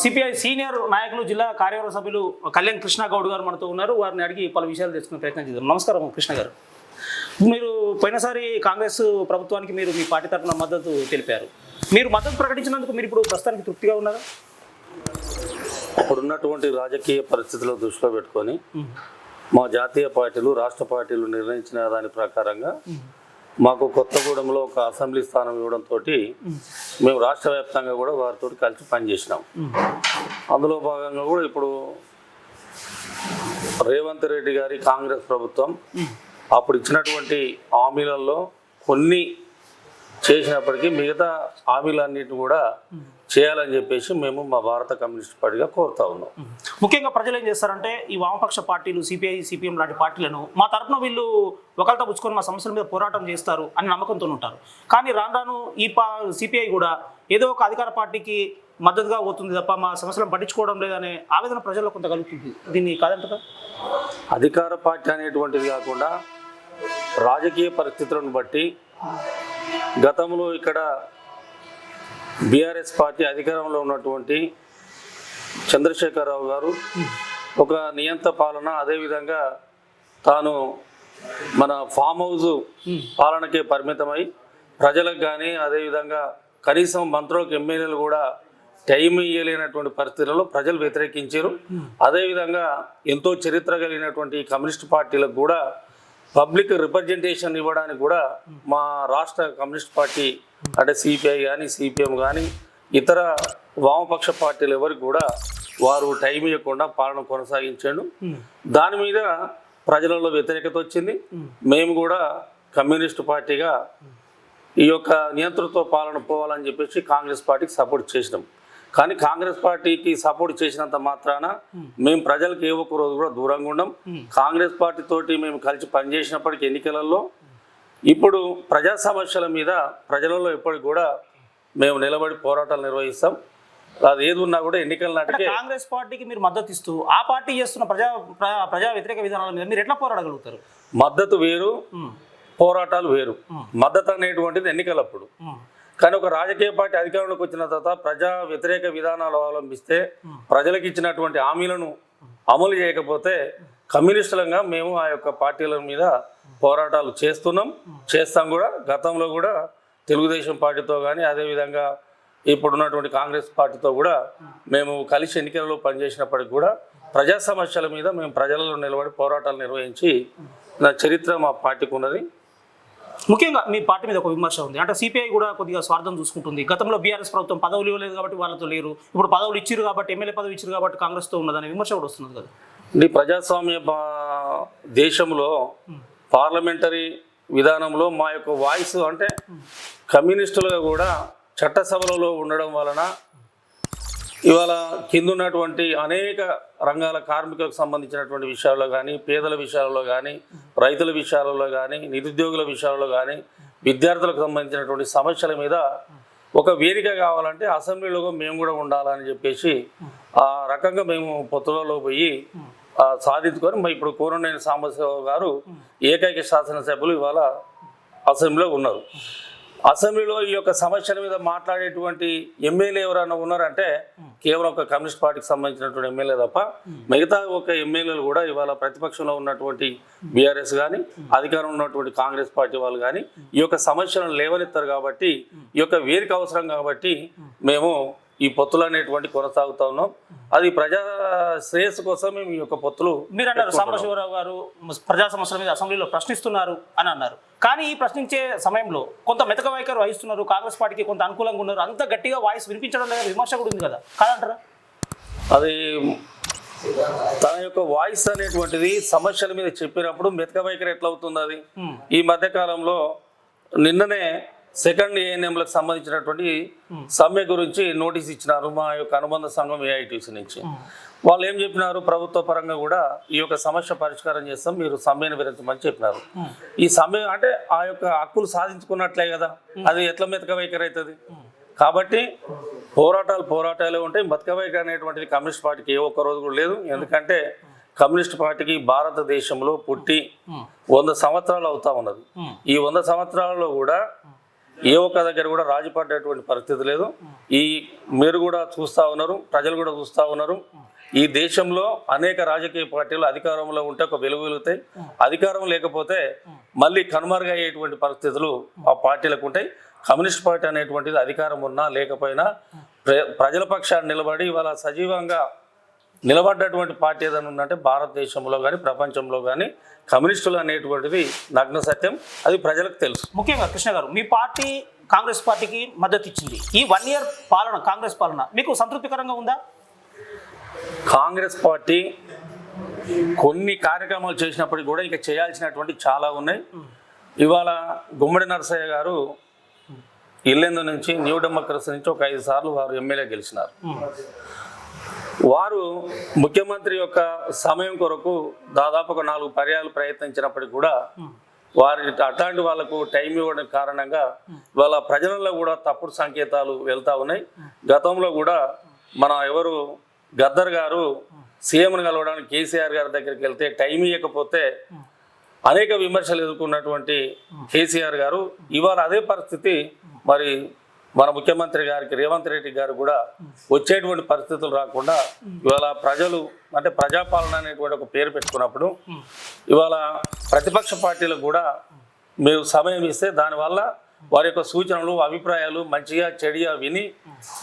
CPI senior నాయకులు జిల్లా కార్యవర్గ సభ్యులు కళ్యాణ్ కృష్ణ గౌడ్ గారు మనతో ఉన్నారు. వారిని అడిగి పలు విషయాలు తెలుసుకునే ప్రయత్నం చేద్దాం. నమస్కారం కృష్ణ గారు. మీరు పోయినసారి కాంగ్రెస్ ప్రభుత్వానికి మీరు మీ పార్టీ తరఫున మద్దతు తెలిపారు. మీరు మద్దతు ప్రకటించినందుకు మీరు ఇప్పుడు ప్రస్తుతానికి తృప్తిగా ఉన్నారా? ఇప్పుడున్నటువంటి రాజకీయ పరిస్థితులు దృష్టిలో పెట్టుకొని మా జాతీయ పార్టీలు రాష్ట్ర పార్టీలు నిర్ణయించిన దాని ప్రకారంగా మాకు కొత్తగూడెంలో ఒక అసెంబ్లీ స్థానం ఇవ్వడంతో మేము రాష్ట్ర వ్యాప్తంగా కూడా వారితో కలిసి పనిచేసినాం. అందులో భాగంగా కూడా ఇప్పుడు రేవంత్ రెడ్డి గారి కాంగ్రెస్ ప్రభుత్వం అప్పుడు ఇచ్చినటువంటి హామీలలో కొన్ని చేసినప్పటికీ మిగతా హామీలన్నిటిని కూడా చేయాలని చెప్పేసి మేము మా భారత కమ్యూనిస్ట్ పార్టీగా కోరుతా ఉన్నాం. ముఖ్యంగా ప్రజలు ఏం చేస్తారంటే ఈ వామపక్ష పార్టీలు సిపిఐ సిపిఎం లాంటి పార్టీలను మా తరపున వీళ్ళు ఒకరితో పుచ్చుకొని మా సమస్యల మీద పోరాటం చేస్తారు అని నమ్మకంతో ఉంటారు. కానీ రాను రాను ఈ పా సిపిఐ కూడా ఏదో ఒక అధికార పార్టీకి మద్దతుగా పోతుంది తప్ప మా సమస్యలను పట్టించుకోవడం లేదనే ఆవేదన ప్రజల్లో కొంత కలుగుతుంది. దీన్ని కాదంటారా? అధికార పార్టీ అనేటువంటిది కాకుండా రాజకీయ పరిస్థితులను బట్టి గతంలో ఇక్కడ బీఆర్ఎస్ పార్టీ అధికారంలో ఉన్నటువంటి చంద్రశేఖరరావు గారు ఒక నియంత పాలన అదేవిధంగా తాను మన ఫామ్ హౌస్ పాలనకే పరిమితమై ప్రజలకు కానీ అదేవిధంగా కనీసం మంత్రులకు ఎమ్మెల్యేలు కూడా టైం ఇయ్యలేనటువంటి పరిస్థితులలో ప్రజలు వ్యతిరేకించారు. అదేవిధంగా ఎంతో చరిత్ర కలిగినటువంటి కమ్యూనిస్ట్ పార్టీలకు కూడా పబ్లిక్ రిప్రజెంటేషన్ ఇవ్వడానికి కూడా మా రాష్ట్ర కమ్యూనిస్ట్ పార్టీ అంటే సిపిఐ కానీ సిపిఎం కానీ ఇతర వామపక్ష పార్టీలు ఎవరికి కూడా వారు టైం ఇవ్వకుండా పాలన కొనసాగించాడు. దాని మీద ప్రజలలో వ్యతిరేకత వచ్చింది. మేము కూడా కమ్యూనిస్ట్ పార్టీగా ఈ యొక్క నియంతృత్వ పాలన పోవాలని చెప్పేసి కాంగ్రెస్ పార్టీకి సపోర్ట్ చేసినాం. కానీ కాంగ్రెస్ పార్టీకి సపోర్ట్ చేసినంత మాత్రాన మేము ప్రజలకు ఏ ఒక్క రోజు కూడా దూరంగా ఉండం. కాంగ్రెస్ పార్టీ తోటి మేము కలిసి పనిచేసినప్పటికీ ఎన్నికలలో ఇప్పుడు ప్రజా సమస్యల మీద ప్రజలలో ఎప్పటికి కూడా మేము నిలబడి పోరాటాలు నిర్వహిస్తాం. అది ఏది ఉన్నా కూడా ఎన్నికల నాటికే కాంగ్రెస్ పార్టీకి మీరు మద్దతు ఇస్తూ ఆ పార్టీ చేస్తున్న ప్రజా ప్ర- ప్రజా వ్యతిరేక విధానాల మీద మీరు ఎట్లా పోరాడగలుగుతారు? మద్దతు వేరు పోరాటాలు వేరు. మద్దతు అనేటువంటిది ఎన్నికలప్పుడు. కానీ ఒక రాజకీయ పార్టీ అధికారంలోకి వచ్చిన తర్వాత ప్రజా వ్యతిరేక విధానాలు అవలంబిస్తే ప్రజలకు ఇచ్చినటువంటి హామీలను అమలు చేయకపోతే కమ్యూనిస్టులంగా మేము ఆ యొక్క పార్టీల మీద పోరాటాలు చేస్తున్నాం. చేస్తాం కూడా. గతంలో కూడా తెలుగుదేశం పార్టీతో కానీ అదేవిధంగా ఇప్పుడున్నటువంటి కాంగ్రెస్ పార్టీతో కూడా మేము కలిసి ఎన్నికలలో పనిచేసినప్పటికి కూడా ప్రజా సమస్యల మీద మేము ప్రజలలో నిలబడి పోరాటాలు నిర్వహించి నా చరిత్ర మా పార్టీకి ఉన్నది. ముఖ్యంగా మీ పార్టీ మీద ఒక విమర్శ ఉంది. అంటే సిపిఐ కూడా కొద్దిగా స్వార్థం చూసుకుంటుంది. గతంలో బీఆర్ఎస్ ప్రభుత్వం పదవులు ఇవ్వలేదు కాబట్టి వాళ్ళతో లేరు. ఇప్పుడు పదవులు ఇచ్చిరు కాబట్టి ఎమ్మెల్యే పదవి ఇచ్చారు కాబట్టి కాంగ్రెస్తో ఉన్నదనే విమర్శ కూడా వస్తుంది కదా. ప్రజాస్వామ్య దేశంలో పార్లమెంటరీ విధానంలో మా యొక్క వాయిస్ అంటే కమ్యూనిస్టులుగా కూడా చట్టసభలలో ఉండడం వలన ఇవాళ కింద ఉన్నటువంటి అనేక రంగాల కార్మికులకు సంబంధించినటువంటి విషయాల్లో కానీ పేదల విషయాలలో కానీ రైతుల విషయాలలో కానీ నిరుద్యోగుల విషయాలలో కానీ విద్యార్థులకు సంబంధించినటువంటి సమస్యల మీద ఒక వేదిక కావాలంటే అసెంబ్లీలో మేము కూడా ఉండాలని చెప్పేసి ఆ రకంగా మేము పొత్తులలో పోయి సాధించుకొని మరి ఇప్పుడు కూరనేని సాంబశివరావు గారు ఏకైక శాసనసభ్యులు ఇవాళ అసెంబ్లీలో ఉన్నారు. అసెంబ్లీలో ఈ యొక్క సమస్యల మీద మాట్లాడేటువంటి ఎమ్మెల్యే ఎవరైనా ఉన్నారంటే కేవలం ఒక కమ్యూనిస్ట్ పార్టీకి సంబంధించినటువంటి ఎమ్మెల్యే తప్ప మిగతా ఒక ఎమ్మెల్యేలు కూడా ఇవాళ ప్రతిపక్షంలో ఉన్నటువంటి బీఆర్ఎస్ కానీ అధికారంలో ఉన్నటువంటి కాంగ్రెస్ పార్టీ వాళ్ళు కానీ ఈ యొక్క సమస్యలను లేవనెత్తారు కాబట్టి ఈ యొక్క వేదిక అవసరం కాబట్టి మేము ఈ పొత్తులు అనేటువంటి కొనసాగుతా ఉన్నాం. అది ప్రజా శ్రేయస్సు కోసం మేము ఈ యొక్క పొత్తులు మీరు అన్నారు సాంబశివరావు గారు ప్రజా సమస్యల మీద అసెంబ్లీలో ప్రశ్నిస్తున్నారు అని అన్నారు. కానీ ఈ ప్రశ్నించే సమయంలో కొంత మెతక వైఖరి వహిస్తున్నారు. కాంగ్రెస్ పార్టీకి కొంత అనుకూలంగా ఉన్నారు. అంత గట్టిగా వాయిస్ వినిపించడం లేదా విమర్శ కూడా ఉంది కదా. కాదంటారా? అది తన యొక్క వాయిస్ అనేటువంటిది సమస్యల మీద చెప్పినప్పుడు మెతక వైఖరి ఎట్లా అవుతుంది అది. ఈ మధ్య కాలంలో నిన్ననే సెకండ్ ఏఎన్ఎంలకు సంబంధించినటువంటి సమ్మె గురించి నోటీస్ ఇచ్చినారు మా యొక్క అనుబంధ సంఘం ఏఐటీసీ నుంచి. వాళ్ళు ఏం చెప్పినారు? ప్రభుత్వ పరంగా కూడా ఈ యొక్క సమస్య పరిష్కారం చేస్తాం మీరు సమ్మెను విరమించమని చెప్పినారు. ఈ సమ్మె అంటే ఆ యొక్క హక్కులు సాధించుకున్నట్లే కదా అది ఎట్లా మెతక వైఖరి అవుతుంది? కాబట్టి పోరాటాలు పోరాటాలే ఉంటాయి బతుక వైఖరి అనేటువంటిది కమ్యూనిస్ట్ పార్టీకి ఏ ఒక్క రోజు కూడా లేదు. ఎందుకంటే కమ్యూనిస్ట్ పార్టీకి భారతదేశంలో పుట్టి వంద సంవత్సరాలు అవుతా ఉన్నది. ఈ వంద సంవత్సరాలలో కూడా ఏ ఒక్క దగ్గర కూడా రాజీ పడ్డటువంటి పరిస్థితి లేదు. ఈ మీరు కూడా చూస్తూ ఉన్నారు ప్రజలు కూడా చూస్తూ ఉన్నారు. ఈ దేశంలో అనేక రాజకీయ పార్టీలు అధికారంలో ఉంటే ఒక వెలుగు వెలుగుతాయి. అధికారం లేకపోతే మళ్ళీ కనుమరుగయ్యేటువంటి పరిస్థితులు ఆ పార్టీలకు ఉంటాయి. కమ్యూనిస్ట్ పార్టీ అనేటువంటిది అధికారం ఉన్నా లేకపోయినా ప్ర- ప్రజల పక్షాన్ని నిలబడి ఇవాళ సజీవంగా నిలబడ్డటువంటి పార్టీ ఏదైనా ఉందంటే భారతదేశంలో కానీ ప్రపంచంలో కానీ కమ్యూనిస్టులు అనేటువంటిది నగ్న సత్యం. అది ప్రజలకు తెలుసు. ముఖ్యంగా కృష్ణ గారు మీ పార్టీ కాంగ్రెస్ పార్టీకి మద్దతు ఇచ్చింది. ఈ వన్ ఇయర్ పాలన కాంగ్రెస్ పాలన మీకు సంతృప్తికరంగా ఉందా? కాంగ్రెస్ పార్టీ కొన్ని కార్యక్రమాలు చేసినప్పటికీ కూడా ఇంకా చేయాల్సినటువంటి చాలా ఉన్నాయి. ఇవాళ గుమ్మడి నరసయ్య గారు ఇల్లెందు నుంచి న్యూ డెమోక్రసీ నుంచి ఒక ఐదు సార్లు వారు ఎమ్మెల్యే గెలిచినారు. వారు ముఖ్యమంత్రి యొక్క సమయం కొరకు దాదాపు ఒక నాలుగు పర్యాలు ప్రయత్నించినప్పటికీ కూడా వారి అట్లాంటి వాళ్ళకు టైం ఇవ్వడం కారణంగా వాళ్ళ ప్రజలలో కూడా తప్పుడు సంకేతాలు వెళ్తా ఉన్నాయి. గతంలో కూడా మన ఎవరు గద్దర్ గారు సీఎంను కలవడానికి కేసీఆర్ గారి దగ్గరికి వెళ్తే టైం ఇవ్వకపోతే అనేక విమర్శలు ఎదుర్కొన్నటువంటి కేసీఆర్ గారు. ఇవాళ అదే పరిస్థితి మరి మన ముఖ్యమంత్రి గారికి రేవంత్ రెడ్డి గారు కూడా వచ్చేటువంటి పరిస్థితులు రాకుండా ఇవాళ ప్రజలు అంటే ప్రజాపాలన అనేటువంటి ఒక పేరు పెట్టుకున్నప్పుడు ఇవాళ ప్రతిపక్ష పార్టీలకు కూడా మీరు సమయం ఇస్తే దానివల్ల వారి యొక్క సూచనలు అభిప్రాయాలు మంచిగా చెడిగా విని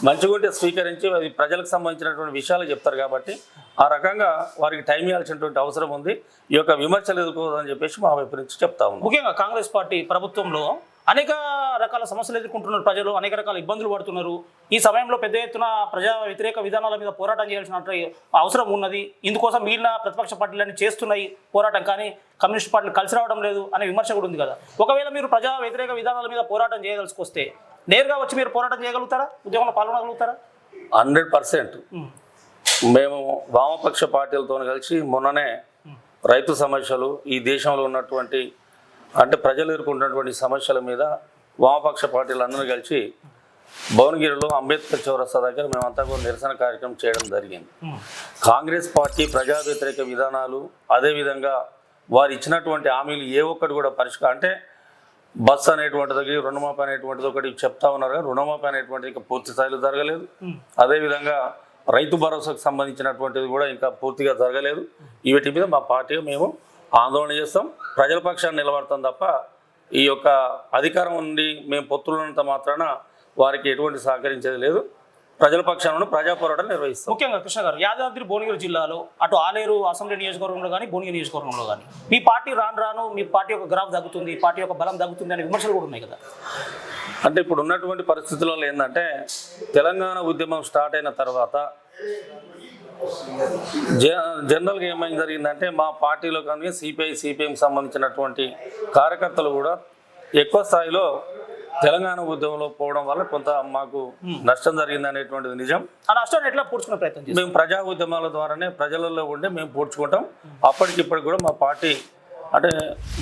మంచిగా ఉంటే స్వీకరించి అది ప్రజలకు సంబంధించినటువంటి విషయాలు చెప్తారు కాబట్టి ఆ రకంగా వారికి టైం ఇవ్వాల్సినటువంటి అవసరం ఉంది. ఈ యొక్క విమర్శలు ఎదుర్కోవద్దని చెప్పేసి మా వైపు నుంచి చెప్తా ఉన్నాం. ముఖ్యంగా కాంగ్రెస్ పార్టీ ప్రభుత్వంలో అనేక రకాల సమస్యలు ఎదుర్కొంటున్నారు ప్రజలు అనేక రకాల ఇబ్బందులు పడుతున్నారు. ఈ సమయంలో పెద్ద ఎత్తున ప్రజా వ్యతిరేక విధానాల మీద పోరాటం చేయాల్సిన అవసరం ఉన్నది. ఇందుకోసం మిగిలిన ప్రతిపక్ష పార్టీలన్నీ చేస్తున్నాయి పోరాటం కానీ కమ్యూనిస్ట్ పార్టీలు కలిసి రావడం లేదు అనే విమర్శ కూడా ఉంది కదా. ఒకవేళ మీరు ప్రజా వ్యతిరేక విధానాల మీద పోరాటం చేయదలుచుకొస్తే నేరుగా వచ్చి మీరు పోరాటం చేయగలుగుతారా? ఉద్యోగంలో పాల్గొనగలుగుతారా? Hundred percent. మేము వామపక్ష పార్టీలతో కలిసి మొన్ననే రైతు సమస్యలు ఈ దేశంలో ఉన్నటువంటి అంటే ప్రజలు ఎదుర్కొంటున్నటువంటి సమస్యల మీద వామపక్ష పార్టీలు అందరూ కలిసి భువనగిరిలో అంబేద్కర్ చౌరస్తా దగ్గర మేమంతా కూడా నిరసన కార్యక్రమం చేయడం జరిగింది. కాంగ్రెస్ పార్టీ ప్రజా వ్యతిరేక విధానాలు అదేవిధంగా వారు ఇచ్చినటువంటి హామీలు ఏ ఒక్కటి కూడా పరిష్కారం అంటే బస్ అనేటువంటిది ఒకటి, రుణమాఫీ అనేటువంటిది ఒకటి చెప్తా ఉన్నారు కానీ రుణమాఫీ అనేటువంటిది ఇంకా పూర్తి స్థాయిలో జరగలేదు. అదేవిధంగా రైతు భరోసాకు సంబంధించినటువంటిది కూడా ఇంకా పూర్తిగా జరగలేదు. వీటి మీద మా పార్టీగా మేము ఆందోళన చేస్తాం. ప్రజల పక్షాన్ని నిలబడతాం తప్ప ఈ యొక్క అధికారం నుండి మేము పొత్తులున్నంత మాత్రాన వారికి ఎటువంటి సహకరించేది లేదు. ప్రజల పక్షాన ప్రజా పోరాటం నిర్వహిస్తాం. ముఖ్యంగా కృష్ణ గారు యాదాద్రి భువనగిరి జిల్లాలో అటు ఆలేరు అసెంబ్లీ నియోజకవర్గంలో కానీ భువనగిరి నియోజకవర్గంలో కానీ మీ పార్టీ రాను రాను మీ పార్టీ యొక్క గ్రాఫ్ తగ్గుతుంది పార్టీ యొక్క బలం తగ్గుతుంది అనే విమర్శలు కూడా ఉన్నాయి కదా? అంటే ఇప్పుడు ఉన్నటువంటి పరిస్థితులలో ఏంటంటే తెలంగాణ ఉద్యమం స్టార్ట్ అయిన తర్వాత జనరల్గా ఏమైంది జరిగిందంటే మా పార్టీలో కానీ సిపిఐ సిపిఎం సంబంధించినటువంటి కార్యకర్తలు కూడా ఎక్కువ స్థాయిలో తెలంగాణ ఉద్యమంలో పోవడం వల్ల కొంత మాకు నష్టం జరిగింది అనేటువంటిది నిజం. ఆ నష్టాన్ని ఎట్లా పూడ్చుకునే ప్రయత్నం మేము ప్రజా ఉద్యమాల ద్వారానే ప్రజలలో ఉండి మేము పూడ్చుకుంటాం. అప్పటికిప్పటికి కూడా మా పార్టీ అంటే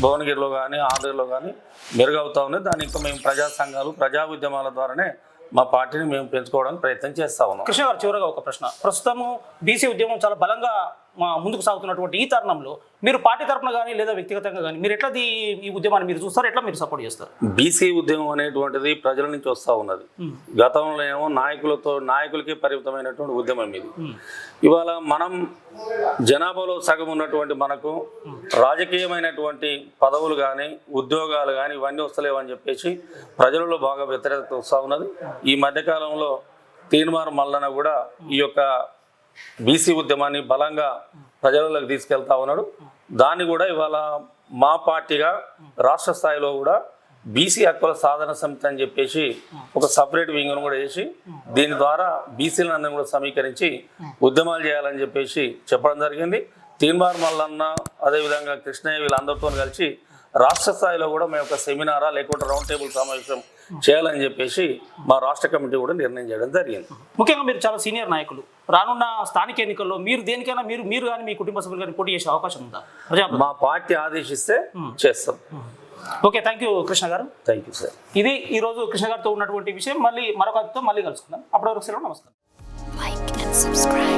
భువనగిరిలో కానీ ఆంధ్రలో కానీ మెరుగవుతా ఉంది. దాన్ని ఇంకా మేము ప్రజా సంఘాలు ప్రజా ఉద్యమాల ద్వారానే మా పార్టీని మేము పెంచుకోవడానికి ప్రయత్నం చేస్తా ఉన్నాం. కృష్ణ గారు చివరగా ఒక ప్రశ్న. ప్రస్తుతము బీసీ ఉద్యమం చాలా బలంగా ముందుకు సాగుతున్నటువంటి ఈ తరుణంలో మీరు పార్టీ తరపున కానీ లేదా వ్యక్తిగతంగా కానీ మీరు ఎట్లా ఈ ఉద్యమాన్ని మీరు చూస్తారు? ఎట్లా మీరు సపోర్ట్ చేస్తారు? బీసీ ఉద్యమం అనేటువంటిది ప్రజల నుంచి వస్తూ ఉన్నది. గతంలో ఏమో నాయకులతో నాయకులకే పరిమితమైనటువంటి ఉద్యమం ఇది. ఇవాళ మనం జనాభాలో సగం ఉన్నటువంటి మనకు రాజకీయమైనటువంటి పదవులు కానీ ఉద్యోగాలు కానీ ఇవన్నీ వస్తలేవని చెప్పేసి ప్రజలలో బాగా వ్యతిరేకత వస్తూ ఉన్నది. ఈ మధ్యకాలంలో తీర్మానం మల్లన కూడా ఈ యొక్క బీసీ ఉద్యమాన్ని బలంగా ప్రజలలోకి తీసుకెళ్తా ఉన్నాడు. దాన్ని కూడా ఇవాళ మా పార్టీగా రాష్ట్ర స్థాయిలో కూడా బీసీ హక్కుల సాధన సమితి అని చెప్పేసి ఒక సపరేట్ వింగ్ను కూడా వేసి దీని ద్వారా బీసీలందరినీ కూడా సమీకరించి ఉద్యమాలు చేయాలని చెప్పేసి చెప్పడం జరిగింది. తీన్మార్ మల్లన్న అదేవిధంగా కృష్ణయ్య వీళ్ళందరితో కలిసి రాష్ట్ర స్థాయిలో కూడా మేము ఒక సెమినారా లేకుంటే రౌండ్ టేబుల్ సమావేశం చేయాలని చెప్పేసి మా రాష్ట్ర కమిటీ కూడా నిర్ణయం చేయడం జరిగింది. ముఖ్యంగా మీరు చాలా సీనియర్ నాయకులు. రానున్న స్థానిక ఎన్నికల్లో మీరు దేనికైనా మీరు మీరు కానీ మీ కుటుంబ సభ్యులు కానీ పోటీ చేసే అవకాశం ఉందా? మా పార్టీ ఆదేశిస్తే చేస్తాం. ఓకే థ్యాంక్ యూ కృష్ణ గారు. థ్యాంక్ యూ సార్ ఇది ఈ రోజు కృష్ణ గారితో ఉన్నటువంటి విషయం. మళ్ళీ మరొక మళ్ళీ కలుసుకుందాం. అప్పటి వరకు సెలవు నమస్కారం. Like and subscribe.